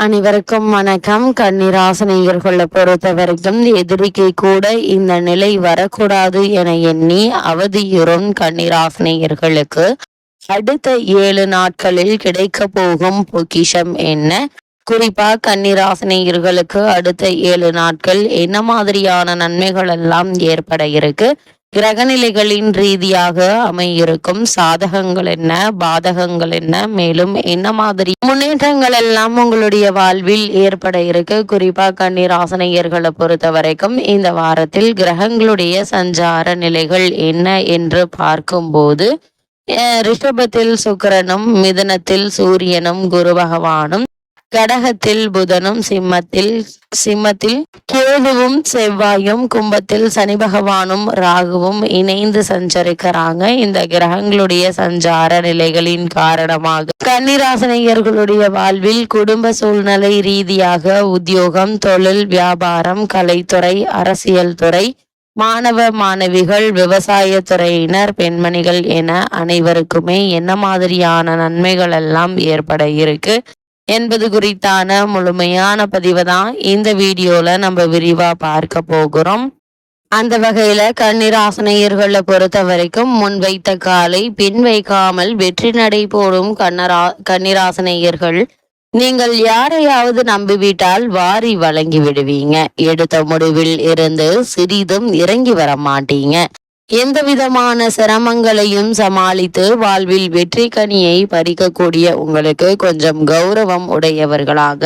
அனைவருக்கும் வணக்கம். கன்னிராசனையர்களை பொறுத்த வரைக்கும் எதிரிக்கை கூட இந்த நிலை வரக்கூடாது என எண்ணி அவதியுறும் கன்னிராசனையர்களுக்கு. அடுத்த ஏழு நாட்களில் கிடைக்க போகும் பொக்கிஷம் என்ன? குறிப்பா கன்னிராசனையர்களுக்கு அடுத்த ஏழு நாட்கள் என்ன மாதிரியான நன்மைகள் எல்லாம் ஏற்பட இருக்கு? கிரகநிலைகளின் ரீதியாக அமையிருக்கும் சாதகங்கள் என்ன பாதகங்கள் என்ன மேலும் என்ன மாதிரி முன்னேற்றங்கள் எல்லாம் உங்களுடைய வாழ்வில் ஏற்பட இருக்கு. குறிப்பா கண்ணீர் ஆசனையர்களை பொறுத்த வரைக்கும் இந்த வாரத்தில் கிரகங்களுடைய சஞ்சார நிலைகள் என்ன என்று பார்க்கும்போது ரிஷபத்தில் சுக்கரனும் மிதனத்தில் சூரியனும் குரு பகவானும் கடகத்தில் புதனும் சிம்மத்தில் சிம்மத்தில் கேதுவும் செவ்வாயும் கும்பத்தில் சனி பகவானும் ராகுவும் இணைந்து சஞ்சரிக்கிறாங்க. இந்த கிரகங்களுடைய சஞ்சார நிலைகளின் காரணமாக கன்னிராசனையர்களுடைய வாழ்வில் குடும்ப சூழ்நிலை ரீதியாக உத்தியோகம் தொழில் வியாபாரம் கலைத்துறை அரசியல் துறை மாணவ மாணவிகள் விவசாய துறையினர் பெண்மணிகள் என அனைவருக்குமே என்ன மாதிரியான நன்மைகள் எல்லாம் ஏற்பட இருக்கு? என்பது குறித்தான முழுமையான பதிவை தான் இந்த வீடியோல நம்ம விரிவா பார்க்க போகிறோம். அந்த வகையில கண்ணீராசனையர்களை பொறுத்த வரைக்கும் முன் வைத்த காலை பின் வைக்காமல் வெற்றி நடை போடும் கண்ணரா கண்ணீராசனையர்கள் நீங்கள் யாரையாவது நம்பிவிட்டால் வாரி வழங்கி விடுவீங்க. எடுத்த முடிவில் இருந்து சிறிதும் இறங்கி வர மாட்டீங்க. எந்த விதமான சிரமங்களையும் சமாளித்து வாழ்வில் வெற்றி கனியை பறிக்கக்கூடிய உங்களுக்கு கொஞ்சம் கௌரவம் உடையவர்களாக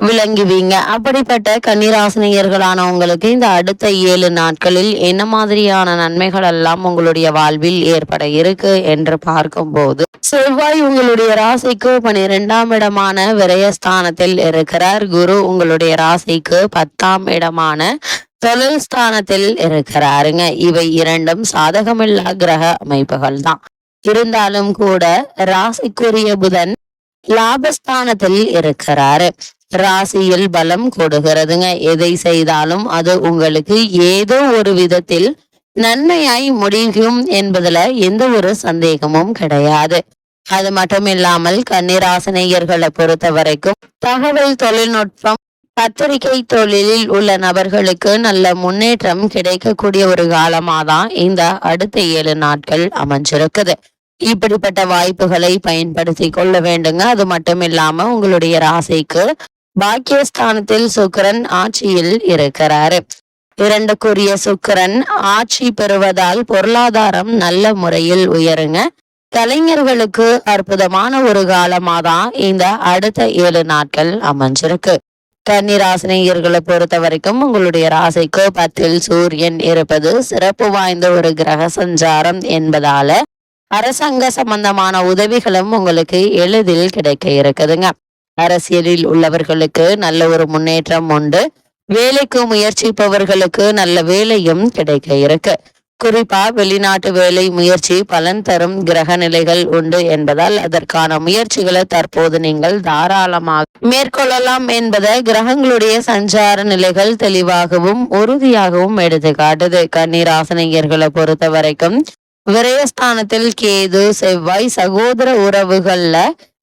விளங்குவீங்க. அப்படிப்பட்ட கன்னிராசினியர்களான உங்களுக்கு இந்த அடுத்த ஏழு நாட்களில் என்ன மாதிரியான நன்மைகள் எல்லாம் உங்களுடைய வாழ்வில் ஏற்பட இருக்கு என்று பார்க்கும்போது செவ்வாய் உங்களுடைய ராசிக்கு பனிரெண்டாம் இடமான விரயஸ்தானத்தில் இருக்கிறார். குரு உங்களுடைய ராசிக்கு பத்தாம் இடமான தொழில் ஸ்தானத்தில் இருக்கிறாருங்க. இவை இரண்டும் சாதகமில்லா கிரக அமைப்புகள் தான். இருந்தாலும் கூட ராசிக்குரிய புதன் லாபஸ்தானத்தில் இருக்கிறாரு. ராசியில் பலம் கொடுகிறதுங்க எதை செய்தாலும் அது உங்களுக்கு ஏதோ ஒரு விதத்தில் நன்மையாய் முடியும் என்பதுல எந்த ஒரு சந்தேகமும் கிடையாது. அது மட்டும் இல்லாமல் கன்னிராசனையர்களை பொறுத்த வரைக்கும் தகவல் தொழில்நுட்பம் பத்திரிகை தொழிலில் உள்ள நபர்களுக்கு நல்ல முன்னேற்றம் கிடைக்கக்கூடிய ஒரு காலமாதான் இந்த அடுத்த ஏழு நாட்கள் அமைஞ்சிருக்குது. இப்படிப்பட்ட வாய்ப்புகளை பயன்படுத்தி கொள்ள வேண்டுங்க. அது மட்டும் இல்லாம உங்களுடைய ராசிக்கு பாக்கியஸ்தானத்தில் சுக்கரன் ஆட்சியில் இருக்கிறாரு. இரண்டுக்குரிய சுக்கரன் ஆட்சி பெறுவதால் பொருளாதாரம் நல்ல முறையில் உயருங்க. கலைஞர்களுக்கு அற்புதமான ஒரு காலமாதான் இந்த அடுத்த ஏழு நாட்கள் அமைஞ்சிருக்கு. கன்னிராசினியர்களை பொறுத்த வரைக்கும் உங்களுடைய ராசிக்கு பத்தில் சூரியன் இருப்பது சிறப்பு வாய்ந்த ஒரு கிரக சஞ்சாரம் என்பதால அரசாங்க சம்பந்தமான உதவிகளும் உங்களுக்கு எளிதில் கிடைக்க இருக்குதுங்க. அரசியலில் உள்ளவர்களுக்கு நல்ல ஒரு முன்னேற்றம் உண்டு. வேலைக்கு முயற்சிப்பவர்களுக்கு நல்ல வேலையும் கிடைக்க இருக்கு. குறிப்பா வெளிநாட்டு வேலை முயற்சி பலன் தரும் கிரக நிலைகள் உண்டு என்பதால் அதற்கான முயற்சிகளை தற்போது நீங்கள் தாராளமாக மேற்கொள்ளலாம் என்பதை கிரகங்களுடைய சஞ்சார நிலைகள் தெளிவாகவும் உறுதியாகவும் எடுத்து காட்டுது. கண்ணீராசனையர்களை பொறுத்த வரைக்கும் விரயஸ்தானத்தில் கேது செவ்வாய் சகோதர உறவுகள்ல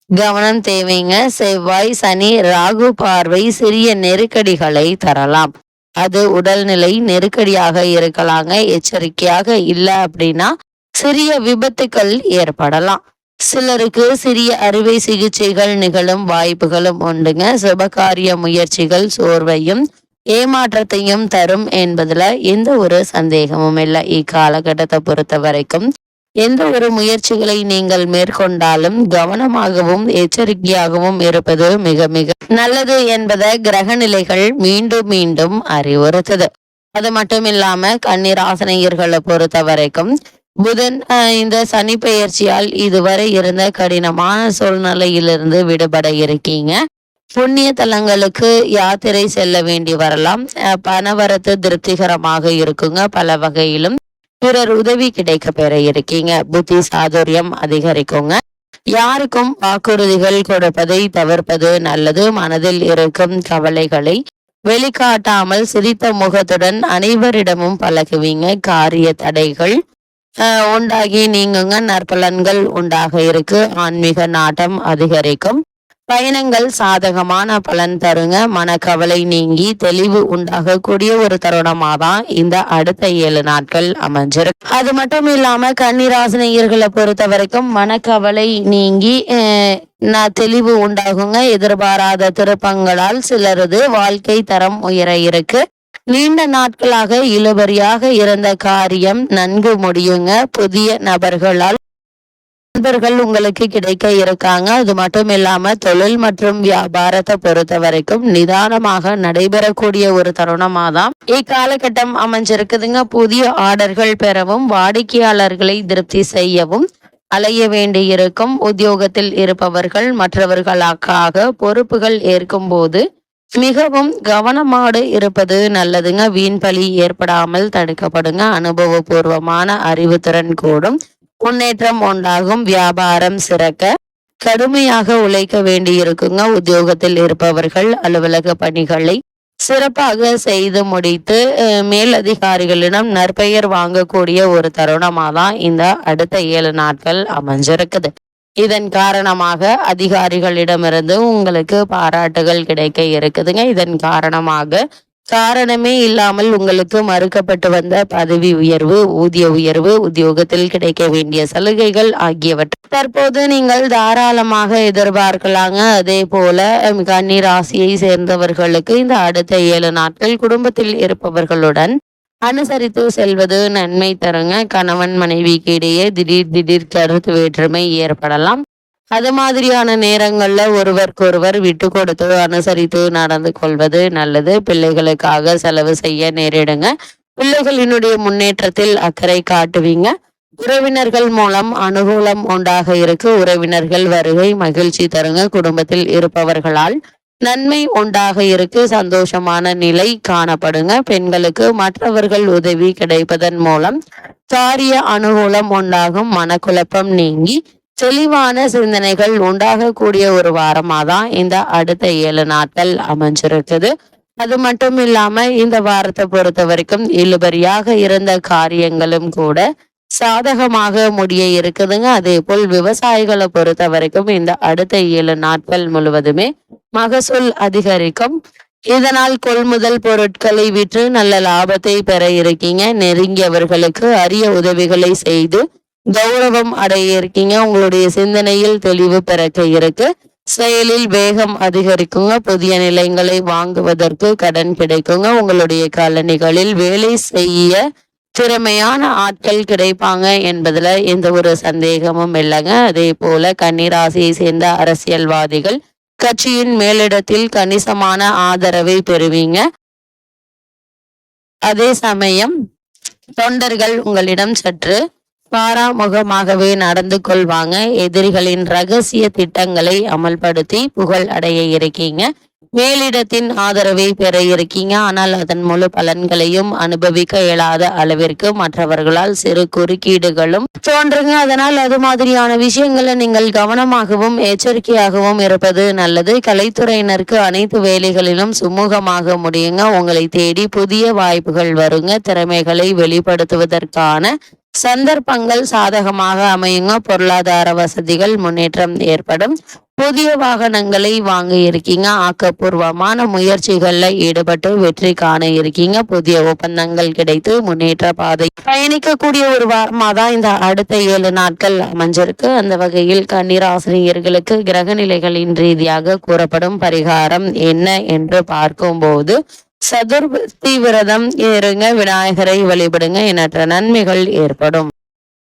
கவனம் தேவைங்க. செவ்வாய் சனி ராகு பார்வை சிறிய நெருக்கடிகளை தரலாம். அது உடல்நிலை நெருக்கடியாக இருக்கலாங்க எச்சரிக்கையாக இல்லை அப்படின்னா சிறிய விபத்துக்கள் ஏற்படலாம். சிலருக்கு சிறிய அறுவை சிகிச்சைகள் நிகழும் வாய்ப்புகளும் உண்டுங்க. சுபகாரிய முயற்சிகள் சோர்வையும் ஏமாற்றத்தையும் தரும் என்பதுல எந்த ஒரு சந்தேகமும் இல்லை. இக்காலகட்டத்தை பொறுத்த வரைக்கும் எந்த ஒரு முயற்சிகளை நீங்கள் மேற்கொண்டாலும் கவனமாகவும் எச்சரிக்கையாகவும் இருப்பது மிக மிக நல்லது என்பதை கிரக நிலைகள் மீண்டும் மீண்டும் அறிவுறுத்துது. அது மட்டும் இல்லாம கண்ணீர் ஆசனையர்களை பொறுத்த வரைக்கும் புதன் இந்த சனி பெயர்ச்சியால் இதுவரை இருந்த கடினமான சூழ்நிலையிலிருந்து விடுபட இருக்கீங்க. புண்ணிய தலங்களுக்கு யாத்திரை செல்ல வேண்டி வரலாம். பணவரத்து திருப்திகரமாக இருக்குங்க பல வகையிலும். பிறர் உதவி கிடைக்க பெற இருக்கீங்க. புத்தி சாதுரியம் அதிகரிக்குங்க. யாருக்கும் வாக்குறுதிகள் கொடுப்பதை தவிர்ப்பது நல்லது. மனதில் இருக்கும் கவலைகளை வெளிக்காட்டாமல் சிரித்த முகத்துடன் அனைவரிடமும் பழகுவீங்க. காரிய தடைகள் உண்டாகி நீங்குங்க. நற்பலன்கள் உண்டாக இருக்கு. ஆன்மீக நாட்டம் அதிகரிக்கும். பயணங்கள் சாதகமான பலன் தருங்க. மனக்கவலை நீங்கி தெளிவு உண்டாகக்கூடிய ஒரு தருணமா தான் இந்த அடுத்த ஏழு நாட்கள் அமைஞ்சிருக்கு. அது மட்டும் இல்லாம கன்னிராசினியர்களை பொறுத்த வரைக்கும் மனக்கவலை நீங்கி அஹ், தெளிவு உண்டாகுங்க. எதிர்பாராத திருப்பங்களால் சிலரது வாழ்க்கை தரம் உயர இருக்கு. நீண்ட நாட்களாக இழுபறியாக இருந்த காரியம் நன்கு முடியுங்க. புதிய நபர்களால் நண்பர்கள் உங்களுக்கு கிடைக்க இருக்காங்க. அது மட்டும் இல்லாம தொழில் மற்றும் வியாபாரத்தை பொறுத்த வரைக்கும் நிதானமாக நடைபெறக்கூடிய ஒரு தருணமா தான் இக்காலகட்டம் அமைஞ்சிருக்குதுங்க. புதிய ஆர்டர்கள் பெறவும் வாடிக்கையாளர்களை திருப்தி செய்யவும் அலைய வேண்டியிருக்கும் உத்தியோகத்தில் இருப்பவர்கள் மற்றவர்களுக்காக பொறுப்புகள் ஏற்கும் போது மிகவும் கவனமாடு இருப்பது நல்லதுங்க. வீண் பலி ஏற்படாமல் தடுக்கப்படுங்க. அனுபவபூர்வமான அறிவுத்திறன் கூடும். முன்னேற்றம் உண்டாகும் வியாபாரம் சிறக்க கடுமையாக உழைக்க வேண்டியிருக்குங்க. உத்தியோகத்தில் இருப்பவர்கள் அலுவலக பணிகளை சிறப்பாக செய்து முடித்து மேல் மேலதிகாரிகளிடம் நற்பெயர் வாங்கக்கூடிய ஒரு தருணமாக தான் இந்த அடுத்த ஏழு நாட்கள் அமைஞ்சிருக்குது. இதன் காரணமாக அதிகாரிகளிடமிருந்து உங்களுக்கு பாராட்டுகள் கிடைக்க இருக்குதுங்க. இதன் காரணமாக காரணமே இல்லாமல் உங்களுக்கு மறுக்கப்பட்டு வந்த பதவி உயர்வு ஊதிய உயர்வு உத்தியோகத்தில் கிடைக்க வேண்டிய சலுகைகள் ஆகியவற்றை தற்போது நீங்கள் தாராளமாக எதிர்பார்க்கலாங்க. அதே போல கன்னி ராசியை சேர்ந்தவர்களுக்கு இந்த அடுத்த ஏழு நாட்கள் குடும்பத்தில் இருப்பவர்களுடன் அனுசரித்து செல்வது நன்மை தருங்க. கணவன் மனைவிக்கு இடையே திடீர் திடீர் கருத்து வேற்றுமை ஏற்படலாம். அது மாதிரியான நேரங்கள்ல ஒருவருக்கொருவர் விட்டு கொடுத்து அனுசரித்து நடந்து கொள்வது நல்லது. பிள்ளைகளுக்காக செலவு செய்ய நேரிடுங்க. பிள்ளைகளினுடைய முன்னேற்றத்தில் அக்கறை காட்டுவீங்க. உறவினர்கள் மூலம் அனுகூலம் உண்டாக இருக்கு. உறவினர்கள் வருகை மகிழ்ச்சி தருங்க. குடும்பத்தில் இருப்பவர்களால் நன்மை உண்டாக இருக்கு. சந்தோஷமான நிலை காணப்படுங்க. பெண்களுக்கு மற்றவர்கள் உதவி கிடைப்பதன் மூலம் காரிய அனுகூலம் உண்டாகும். மனக்குழப்பம் நீங்கி தெளிவான சிந்தனைகள் உண்டாகக்கூடிய ஒரு வாரமா தான் இந்த அடுத்த ஏழு நாட்கள் அமைஞ்சிருக்குது. அது மட்டும் இல்லாம இந்த வாரத்தை பொறுத்த வரைக்கும் இழுபறியாக இருந்த காரியங்களும் கூட சாதகமாக முடிய இருக்குதுங்க. அதே போல் விவசாயிகளை பொறுத்த வரைக்கும் இந்த அடுத்த ஏழு நாட்கள் முழுவதுமே மகசூல் அதிகரிக்கும். இதனால் கொள்முதல் பொருட்களை விற்று நல்ல லாபத்தை பெற இருக்கீங்க. நெருங்கியவர்களுக்கு அரிய உதவிகளை செய்து கௌரவம் அடைய இருக்கீங்க. உங்களுடைய சிந்தனையில் தெளிவு பிறக்க இருக்கு. செயலில் வேகம் அதிகரிக்குங்க. புதிய நிலையங்களை வாங்குவதற்கு கடன் கிடைக்குங்க. உங்களுடைய காலணிகளில் வேலை செய்ய திறமையான ஆட்கள் கிடைப்பாங்க என்பதுல எந்த ஒரு சந்தேகமும் இல்லைங்க. அதே போல கன்னிராசியை சேர்ந்த அரசியல்வாதிகள் கட்சியின் மேலிடத்தில் கணிசமான ஆதரவை பெறுவீங்க. அதே சமயம் தொண்டர்கள் உங்களிடம் சற்று பாராமுகமாகவே நடந்து கொள்வாங்க. எதிரிகளின் ரகசிய திட்டங்களை அமல்படுத்தி புகழ் அடைய இருக்கீங்க. மேலிடத்தின் ஆதரவை பெற இருக்கீங்க. ஆனால் அதன் முழு பலன்களையும் அனுபவிக்க இயலாத அளவிற்கு மற்றவர்களால் சிறு குறுக்கீடுகளும் தோன்றுங்க. அதனால் அது மாதிரியான விஷயங்களை நீங்கள் கவனமாகவும் எச்சரிக்கையாகவும் இருப்பது நல்லது. கலைத்துறையினருக்கு அனைத்து வேலைகளிலும் சுமூகமாக முடியுங்க. உங்களை தேடி புதிய வாய்ப்புகள் வருங்க. திறமைகளை வெளிப்படுத்துவதற்கான சந்தர்ப்பங்கள் சாதகமாக அமையுங்க. பொருளாதார வசதிகள் முன்னேற்றம் ஏற்படும். புதிய வாகனங்களை வாங்க இருக்கீங்க. ஆக்கப்பூர்வமான முயற்சிகள்ல ஈடுபட்டு வெற்றி காண இருக்கீங்க. புதிய ஒப்பந்தங்கள் கிடைத்து முன்னேற்ற பாதை. பயணிக்கக்கூடிய ஒரு வாரமாக தான் இந்த அடுத்த ஏழு நாட்கள் அமைஞ்சிருக்கு. அந்த வகையில் கண்ணீர் கிரக நிலைகளின் ரீதியாக கூறப்படும் பரிகாரம் என்ன என்று பார்க்கும்போது சதுர்த்தி விரதம் இருங்க விநாயகரை வழிபடுங்க எண்ணற்ற நன்மைகள் ஏற்படும்.